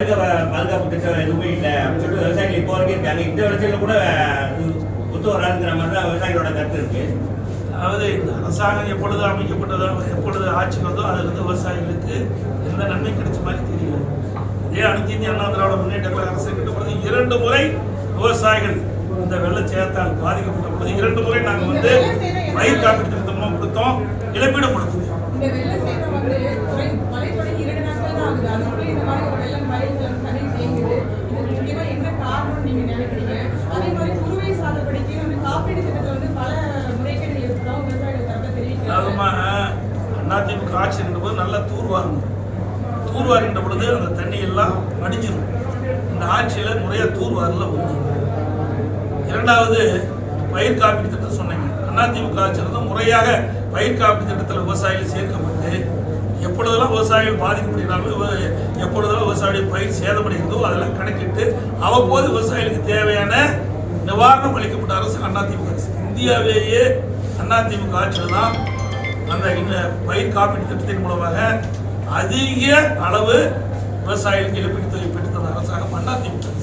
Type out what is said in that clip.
பாதுகாப்பு திட்டம் எதுவுமே இல்லை அப்படின்னு சொல்லிட்டு விவசாயிகள் இப்போ வரைக்கும் இருக்காங்க. இந்த விளைச்சல கூட ஒத்து வராதுங்கிற மாதிரி தான் விவசாயிகளோட கருத்து இருக்கு. அதாவது இந்த அரசாங்கம் எப்பொழுது அமைக்கப்பட்டதோ எப்பொழுது ஆட்சி வந்தோ அதிலிருந்து விவசாயிகளுக்கு எந்த நன்மை கிடைச்ச மாதிரி தெரியல. இதே அனைத்து இந்திய அண்ணா திராவிட முன்னேற்ற கழக அரசு கிட்ட பொழுது இரண்டு முறை விவசாயிகள் இந்த வெள்ளச்சேதத்தால் பாதிக்கப்பட்ட பொழுது இரண்டு முறை நாங்கள் வந்து பயிர் காப்பீட்டு திட்டமும் கொடுத்தோம் இழப்பீடு கொடுத்தோம் இந்த வெள்ள சேதம் வந்து குறை- மழை தொடங்கி இரண்டு நாட்கள் தான் இந்த மாதிரி ஒரு வெள்ளம் மழைகள் தண்ணி தேங்குது இதுக்கு முக்கியமா என்ன காரணம் நீங்க நினைக்கிறீங்க? அதே மாதிரி குறுவை சாகுபடிக்கு வந்து காப்பீடு திட்டத்தில் வந்து பல முறைகேடுகள் இருப்பதாக விவசாயிகள் தரப்ப தெரிவிக்கிறாங்க. அதிமுக ஆட்சி இருந்த போது நல்லா தூர்வாரணும் தூர்வாருகின்ற பொழுது அந்த தண்ணி எல்லாம் வடிஞ்சிடும் இந்த ஆட்சியில் முறையாக தூர்வாரில் ஒன்று இரண்டாவது பயிர் காப்பீடு திட்டம் சொன்னீங்க அதிமுக ஆட்சியில் முறையாக பயிர் காப்பீடு திட்டத்தில் விவசாயிகள் சேர்க்கப்படும் எப்பொழுதெல்லாம் விவசாயிகள் பாதிக்கப்படுகிறார்களோ எப்பொழுதெல்லாம் விவசாயிய பயிர் சேதமடைகிறதோ அதெல்லாம் கணக்கிட்டு அவ்வப்போது விவசாயிகளுக்கு தேவையான நிவாரணம் அளிக்கப்பட்ட அரசு அதிமுக அரசு. இந்தியாவிலேயே அதிமுக ஆட்சியில் தான் அந்த பயிர் காப்பீட்டு திட்டத்தின் மூலமாக அதிக அளவு விவசாயிகளுக்கு இழப்பீட்டு தொகை பெற்று தந்த அரசாங்கம் அதிமுக